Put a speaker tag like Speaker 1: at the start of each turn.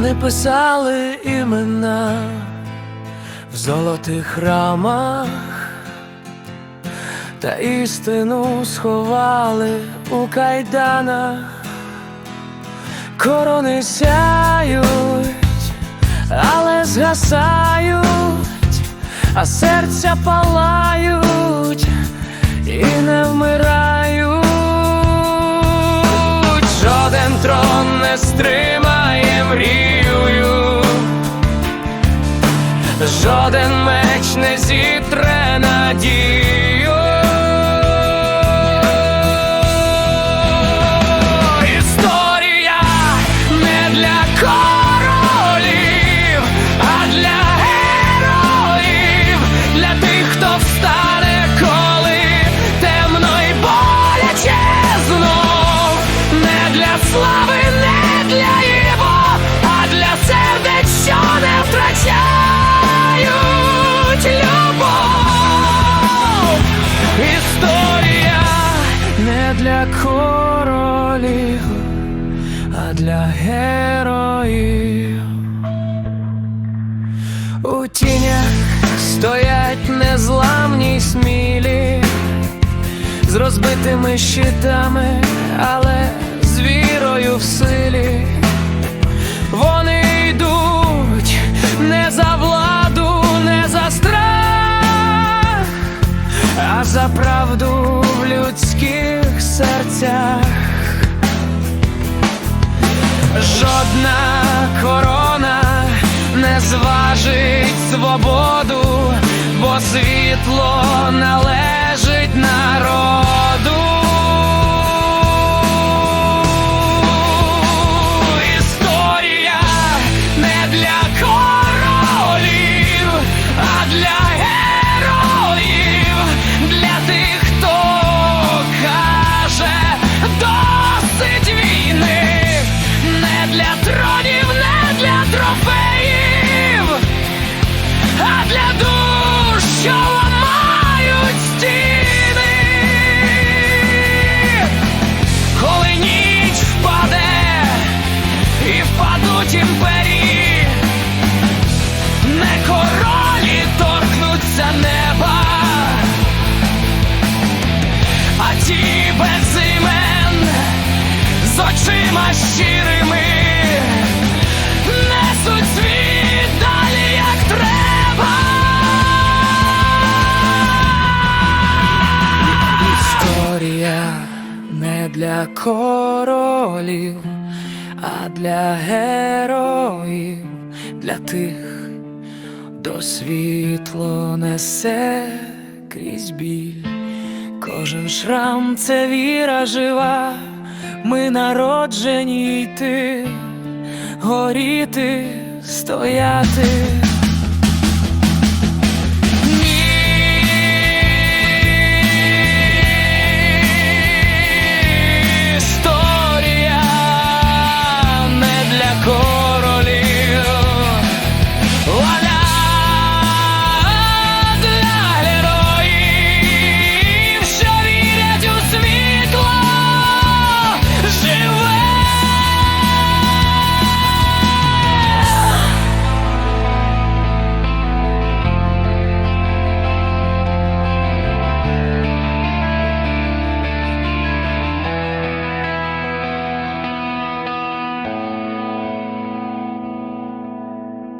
Speaker 1: написали імена в золотих рамах, та істину сховали у кайданах, корони сяють, але згасають, а серця палають і не вмирають. Жоден трон не стримає мрію, жоден меч не зітре надію. Для королів, а для героїв. У тінях стоять незламні смілі, з розбитими щитами, але з вірою в силі. Вони йдуть серцях. Жодна корона не зважить свободу, бо світло належить народу. Для тронів, не для трофеїв, а для душ, що ламають стіни. Коли ніч впаде і впадуть імперії, не королі торкнуться неба, а ті без імен з очима щирими для королів, а для героїв, для тих, до світло несе крізь біль. Кожен шрам це віра жива, ми народжені йти, горіти, стояти.